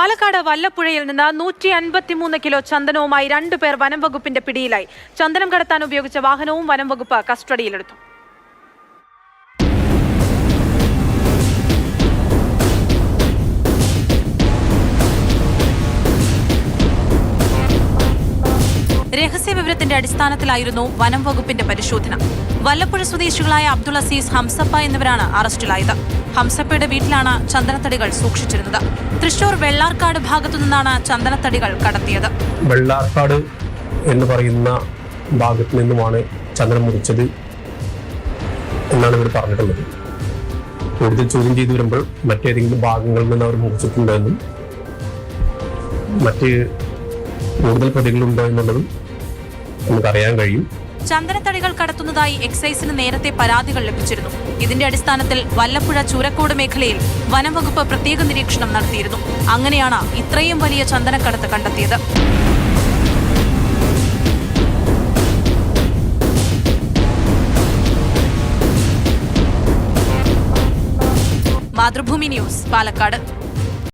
പാലക്കാട് വല്ലപ്പുഴയിൽ നിന്ന് നൂറ്റി അൻപത്തിമൂന്ന് കിലോ ചന്ദനവുമായി രണ്ടുപേർ വനം വകുപ്പിന്റെ പിടിയിലായി. ചന്ദനം കടത്താൻ ഉപയോഗിച്ച വാഹനവും വനം വകുപ്പ് കസ്റ്റഡിയിലെടുത്തു. രഹസ്യവിവരത്തിന്റെ അടിസ്ഥാനത്തിലായിരുന്നു വനം വകുപ്പിന്റെ പരിശോധന. വല്ലപ്പുഴ സ്വദേശികളായ അബ്ദുൾ അസീസ് ഹംസപ്പ എന്നിവരാണ് അറസ്റ്റിലായത്. ഹംസപ്പയുടെ വീട്ടിലാണ് ചന്ദനത്തടികൾ സൂക്ഷിച്ചിരുന്നത്. തൃശൂർ വെള്ളാർക്കാട് ഭാഗത്തു നിന്നാണ് ചന്ദനത്തടികൾ കടത്തിയത്. വെള്ളാർക്കാട് എന്ന് പറയുന്ന ഭാഗത്തു നിന്നുമാണ് ചന്ദനം മുറിച്ചത് എന്നാണ് ഇവർ പറഞ്ഞിട്ടുള്ളത്. കൂടുതൽ ചോദ്യം ചെയ്തു വരുമ്പോൾ മറ്റേതെങ്കിലും ഭാഗങ്ങളിൽ നിന്ന് അവർ മുറിച്ചിട്ടുണ്ടെന്നും മറ്റ് കൂടുതൽ പ്രതികളുണ്ടോ എന്നുള്ളതും നമുക്കറിയാൻ കഴിയും. ചന്ദനത്തടികൾ കടത്തുന്നതായി എക്സൈസിന് നേരത്തെ പരാതികൾ ലഭിച്ചിരുന്നു. ഇതിന്റെ അടിസ്ഥാനത്തിൽ വല്ലപ്പുഴ ചൂരക്കോട് മേഖലയിൽ വനംവകുപ്പ് പ്രത്യേക നിരീക്ഷണം നടത്തിയിരുന്നു. അങ്ങനെയാണ് ഇത്രയും വലിയ ചന്ദനക്കടത്ത് കണ്ടെത്തിയത്. മാതൃഭൂമി ന്യൂസ് പാലക്കാട്.